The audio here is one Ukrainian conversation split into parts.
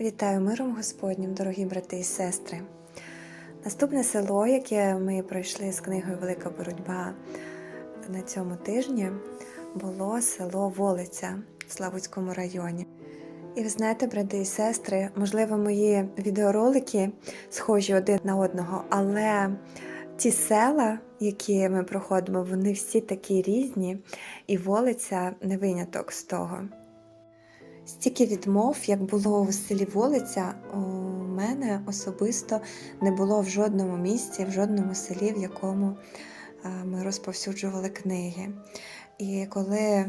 Вітаю миром Господнім, дорогі брати і сестри. Наступне село, яке ми пройшли з книгою Велика боротьба на цьому тижні, було село Волиця в Славутському районі. І ви знаєте, брати і сестри, можливо, мої відеоролики схожі один на одного, але ті села, які ми проходимо, вони всі такі різні, і Волиця не виняток з того. Стільки відмов, як було у селі Волиця, у мене особисто не було в жодному місці, в жодному селі, в якому е, ми розповсюджували книги. І коли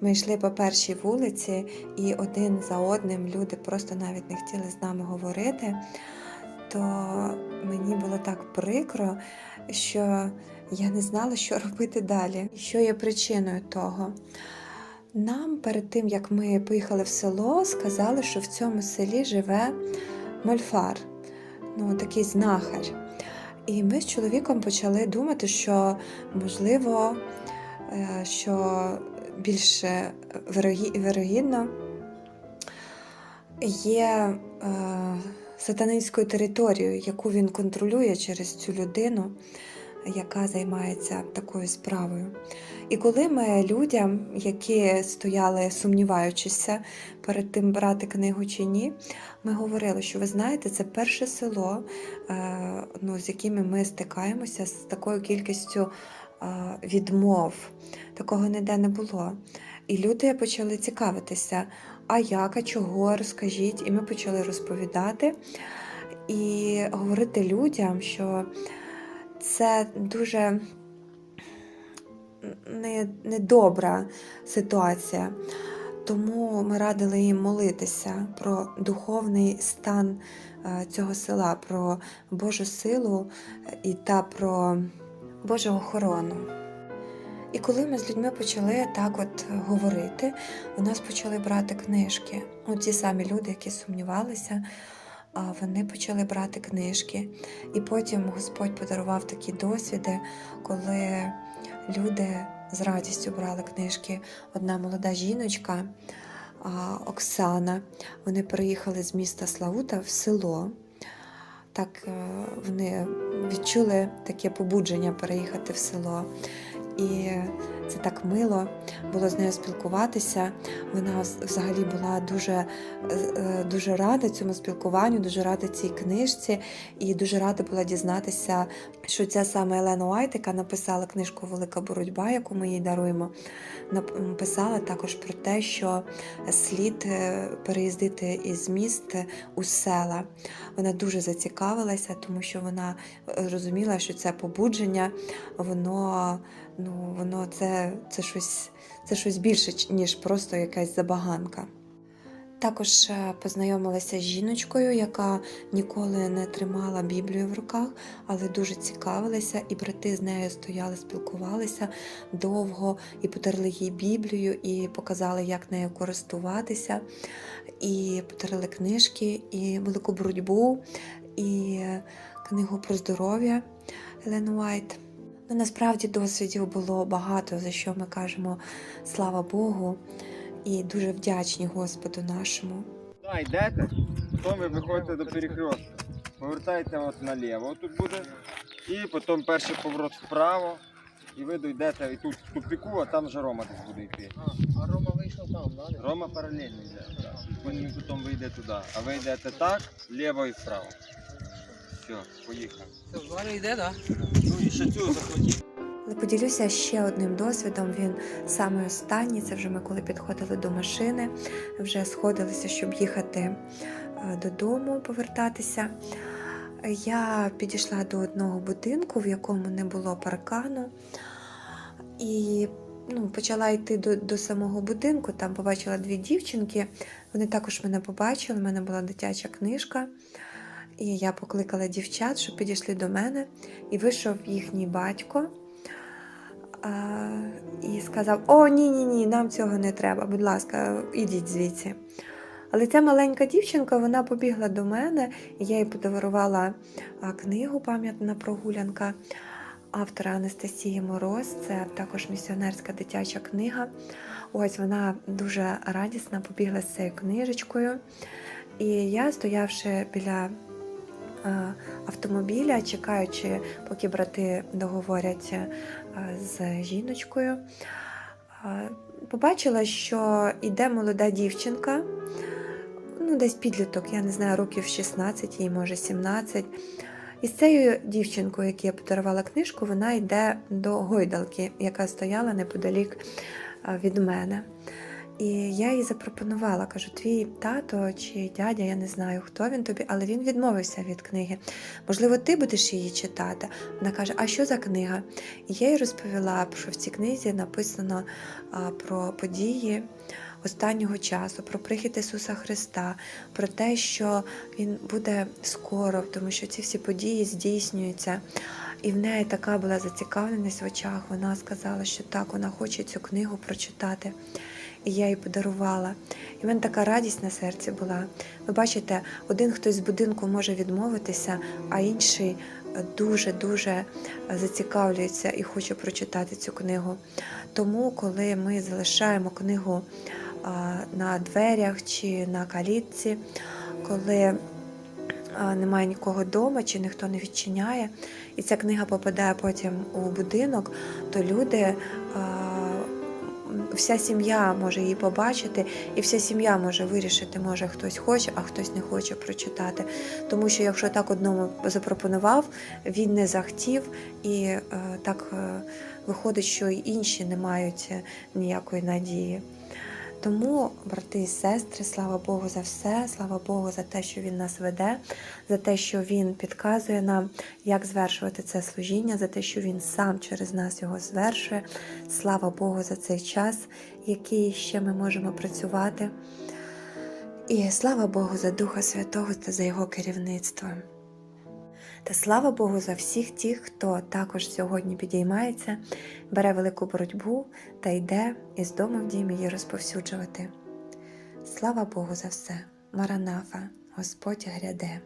ми йшли по першій вулиці, і один за одним люди просто навіть не хотіли з нами говорити, то мені було так прикро, що я не знала, що робити далі, що є причиною того. Нам перед тим, як ми поїхали в село, сказали, що в цьому селі живе мольфар, ну такий знахар. І ми з чоловіком почали думати, що можливо, е, що більш е, вирогідно є е, сатанинською територією, яку він контролює через цю людину, яка займається такою справою. І коли ми людям, які стояли сумніваючися перед тим брати книгу чи ні, ми говорили, що ви знаєте, це перше село, е, ну, з якими ми стикаємося з такою кількістю е, відмов. Такого ніде не було. І люди почали цікавитися, а як, а чого, розкажіть. І ми почали розповідати і говорити людям, що це дуже не, недобра ситуація. Тому ми радили їм молитися про духовний стан е, цього села, про Божу силу е, і та про Божу охорону. І коли ми з людьми почали так от говорити, у нас почали брати книжки. Ну, ті самі люди, які сумнівалися, вони почали брати книжки. І потім Господь подарував такі досвіди, коли люди з радістю брали книжки. Одна молода жіночка Оксана. Вони переїхали з міста Славута в село. Так е, вони відчули таке побудження переїхати в село. І це так мило було з нею спілкуватися. Вона взагалі була дуже, е, дуже рада цьому спілкуванню, дуже рада цій книжці, і дуже рада була дізнатися, що ця саме Елена Уайт, яка написала книжку Велика боротьба, яку ми їй даруємо, нап- писала також про те, що слід е, переїздити із міст у села. Вона дуже зацікавилася, тому що вона е, розуміла, що це побудження, воно, ну, воно це, це, щось, це щось більше, ніж просто якась забаганка. Також е, познайомилася з жіночкою, яка ніколи не тримала Біблію в руках, але дуже цікавилася, і брати з нею стояли, спілкувалися довго і подарили їй Біблію, і показали, як нею користуватися, і подарили книжки, і велику боротьбу, і книгу про здоров'я Елен Уайт. Ну, насправді досвідів було багато, за що ми кажемо слава Богу і дуже вдячні Господу нашому. Да, йдете, потім ви виходите до перехрестка. Повертаєте от наліво тут буде. І потім перший поворот вправо. І ви дійдете і тут в тупіку, а там вже Рома десь буде йти. А Рома вийшов там, да? Рома паралельно йде. Да. Він потім вийде туди. А ви йдете так, ліво і вправо. Все, поїхали. Це в дворі йде, да? Ну і ще цю захватіть. Але поділюся ще одним досвідом. Він саме останній. Це вже ми коли підходили до машини, вже сходилися, щоб їхати е, додому, повертатися. Я підійшла до одного будинку, в якому не було паркану, і ну, почала йти до, до самого будинку. Там побачила дві дівчинки. Вони також мене побачили. У мене була дитяча книжка. І я покликала дівчат, щоб підійшли до мене, і вийшов їхній батько а, і сказав: О, ні, ні, ні, нам цього не треба, будь ласка, ідіть звідси. Але ця маленька дівчинка вона побігла до мене, і я їй подарувала книгу Пам'ятна прогулянка автора Анастасії Мороз. Це також місіонерська дитяча книга. Ось вона дуже радісна побігла з цією книжечкою. І я, стоявши біля автомобіля, чекаючи, поки брати договорять е, з жіночкою, е, побачила, що йде молода дівчинка, ну, десь підліток, я не знаю, років 16, їй може 17. І з цією дівчинкою, якій я подарувала книжку, вона йде до гойдалки, яка стояла неподалік е, від мене. І я їй запропонувала, кажу, твій тато чи дядя, я не знаю, хто він тобі, але він відмовився від книги. Можливо, ти будеш її читати. Вона каже, а що за книга? І я їй розповіла, що в цій книзі написано про події останнього часу, про прихід Ісуса Христа, про те, що Він буде скоро, тому що ці всі події здійснюються. І в неї така була зацікавленість в очах. Вона сказала, що так, вона хоче цю книгу прочитати. І я їй подарувала. І в мене така радість на серці була. Ви бачите, один хтось з будинку може відмовитися, а інший дуже-дуже зацікавлюється і хоче прочитати цю книгу. Тому, коли ми залишаємо книгу на дверях чи на калітці, коли немає нікого вдома, чи ніхто не відчиняє, і ця книга попадає потім у будинок, то люди. Вся сім'я може її побачити, і вся сім'я може вирішити, може хтось хоче, а хтось не хоче прочитати. Тому що якщо так одному запропонував, він не захотів, і е, так е, виходить, що й інші не мають е, ніякої надії. Тому, брати і сестри, слава Богу за все, слава Богу за те, що Він нас веде, за те, що Він підказує нам, як звершувати це служіння, за те, що Він сам через нас його звершує. Слава Богу за цей час, який ще ми можемо працювати. І слава Богу за Духа Святого та за Його керівництво. Та слава Богу за всіх тих, хто також сьогодні підіймається, бере велику боротьбу та йде із дому в дім її розповсюджувати. Слава Богу за все, Маранафа, Господь гряде.